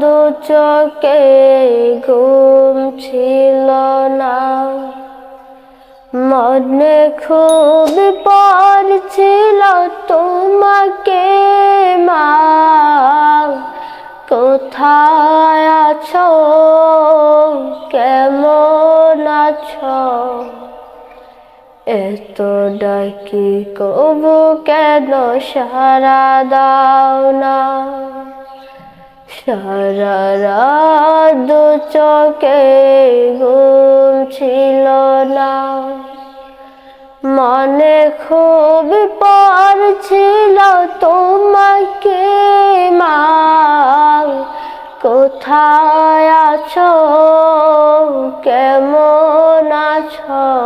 দু চোখে ঘুম ছিল না। মনে খুব পড়ছিল তোমাকে মা। কোথায় আছো? কেমন আছো? এত ডাকি কবু কেন সারা দাও না সারা রাত দু চোখে ঘুম ছিল না মনে খুব পড়ছিল তোমাকে মা কোথায় আছো কেমন আছো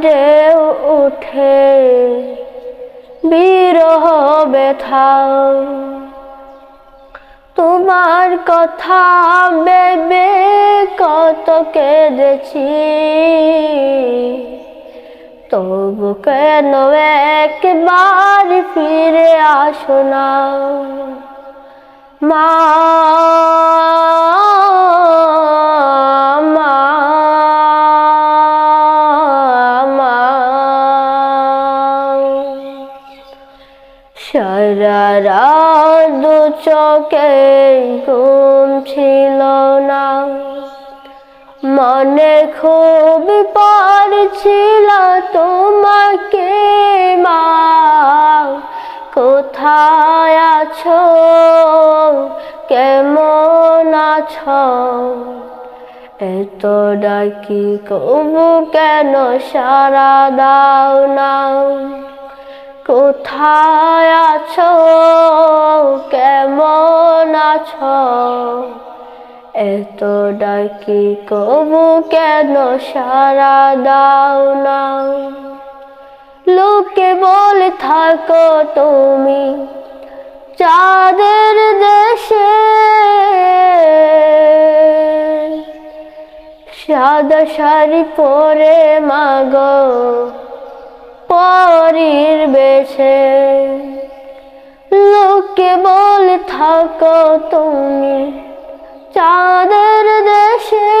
ঢেউ উঠে, বিরহ ব্যথা। তোমার কথা বেবে কত কেঁদেছি। তবু কেন একবার ফিরে আসো না? মা দু চোখে ঘুম ছিল না। মনে খুব পড়ছিল তোমাকে মা। কোথায় আছো? কেমন আছো? এত ডাকি, কবু কেন সারা দাও না? কোথায় আছো? কেমন আছো? এত ডাকি কবু কেন সারা দাও না? লোকে বলে থাকো তুমি চাঁদের দেশে। সাদা শাড়ি পরে মাগো। থাকো তুমি চাঁদের দেশে।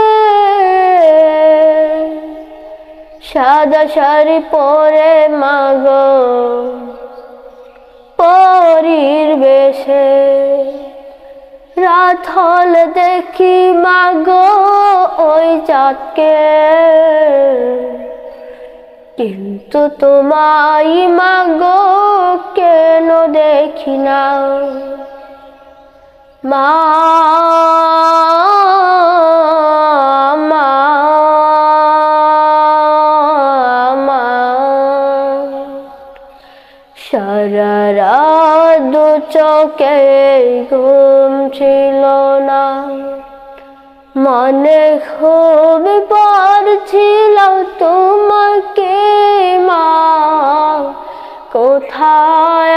সাদা শাড়ি পরে মাগো পরীর বেশে। রাত হলে দেখি মাগো ওই চাঁদকে। কিন্তু তোমায় মাগো কেন দেখি না? মা সারা দু চোখে ঘুম ছিল না। মনে খুব পড়ছিল তোমাকে মা। কোথায়